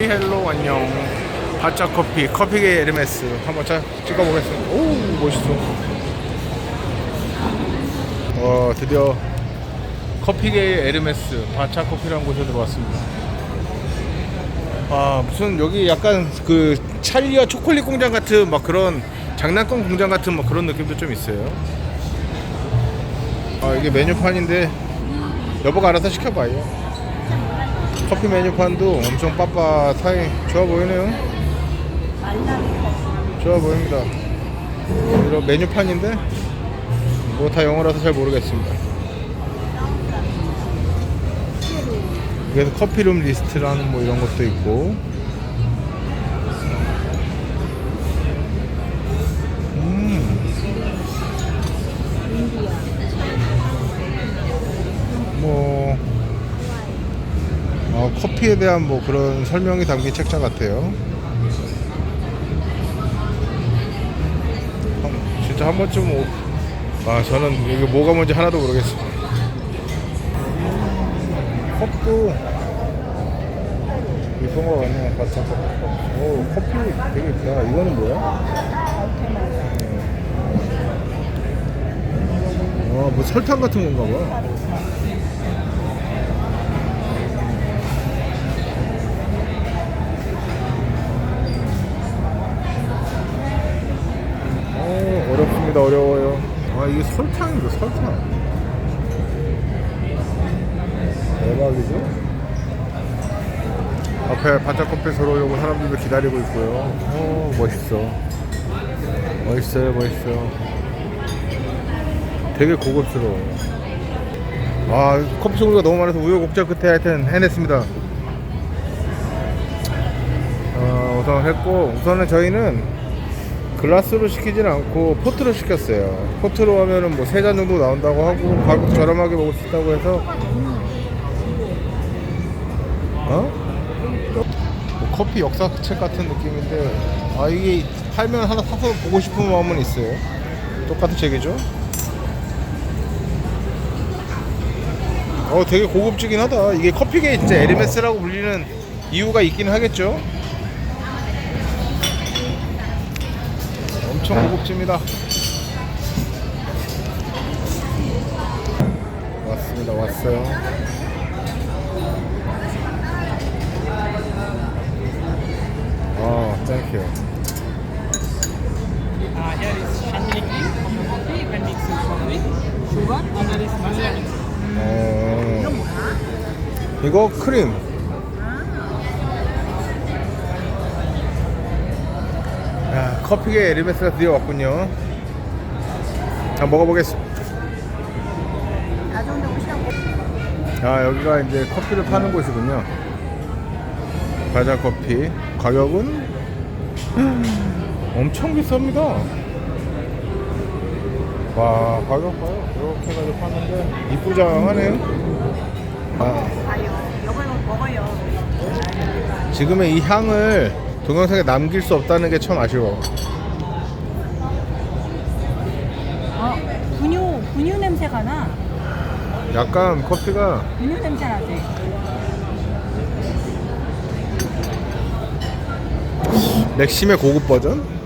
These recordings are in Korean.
헬로 안녕. 바짜 커피 커피계 에르메스. 한번 자 찍어보겠습니다. 오 멋있어. 와 드디어 커피계 에르메스 바차 커피라는 곳에 들어왔습니다. 아 무슨 여기 약간 그 찰리와 초콜릿 공장 같은 막 그런 장난감 공장 같은 막 그런 느낌도 좀 있어요. 아 이게 메뉴판인데 여보가 알아서 시켜봐요 커피 메뉴판도 엄청 빳빳하게 좋아 보이네요. 좋아 보입니다. 이런 메뉴판인데 뭐 다 영어라서 잘 모르겠습니다. 그래서 커피룸 리스트라는 뭐 이런 것도 있고 커피에 대한 뭐 그런 설명이 담긴 책자 같아요. 한- 진짜 한 번쯤 오, 아 저는 이게 뭐가 뭔지 하나도 모르겠어요. 컵도 이쁜 거 같네요. 바차 컵. 오 커피 되게 있다. 이거는 뭐야? 어, 뭐 설탕 같은 건가 봐. 어, 어렵습니다. 어려워요. 아, 이게 설탕이죠, 설탕. 대박이죠? 앞에 반짝 커피 들어오려고 사람들도 기다리고 있고요. 오, 멋있어. 멋있어요, 멋있어요. 되게 고급스러워요. 아, 커피 종류가 너무 많아서 우여곡절 끝에 하여튼 해냈습니다. 어, 우선 했고, 우선은 저희는 글라스로 시키진 않고 포트로 시켰어요. 포트로 하면은 뭐 세 잔 정도 나온다고 하고 가격 저렴하게 먹을 수 있다고 해서 어? 뭐 커피 역사책 같은 느낌인데 아 이게 팔면 하나 사서 보고 싶은 마음은 있어요. 똑같은 책이죠? 어 되게 고급지긴 하다. 이게 커피계 진짜 에르메스라고 불리는 이유가 있긴 하겠죠? 엄청 고급집니다. 왔습니다. 왔어요. 아, 땡큐. Uh, here is chantilly cream from the coffee and mix with strawberry, sugar, and there is vanilla mix. 어, 이거 크림. 커피계 에르메스가 드디어 왔군요. 자, 먹어보겠습니다. 아, 여기가 이제 커피를 파는 곳이군요. 과자 커피. 가격은 엄청 비쌉니다. 와, 가격 봐요. 이렇게 가지고 파는데 이쁘장하네요. 아. 지금의 이 향을 동영상에 남길 수 없다는 게 참 아쉬워. 어, 분유 분유 냄새가 나. 약간 커피가 분유 냄새 나지. 맥심의 고급 버전?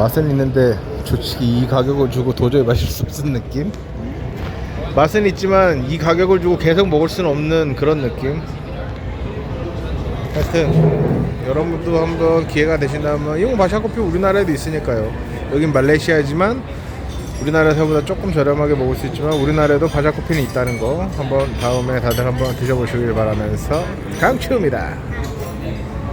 맛은 있는데 이 가격을 주고 도저히 마실 수 없는 느낌? 맛은 있지만 이 가격을 주고 계속 먹을 수는 없는 그런 느낌? 하여튼 여러분도 한번 기회가 되신다면 이거 마샤커피 우리나라에도 있으니까요 여긴 말레이시아지만 우리나라에서보다 조금 저렴하게 먹을 수 있지만 우리나라에도 바샤커피는 있다는 거 한번 다음에 다들 한번 드셔보시길 바라면서 강추입니다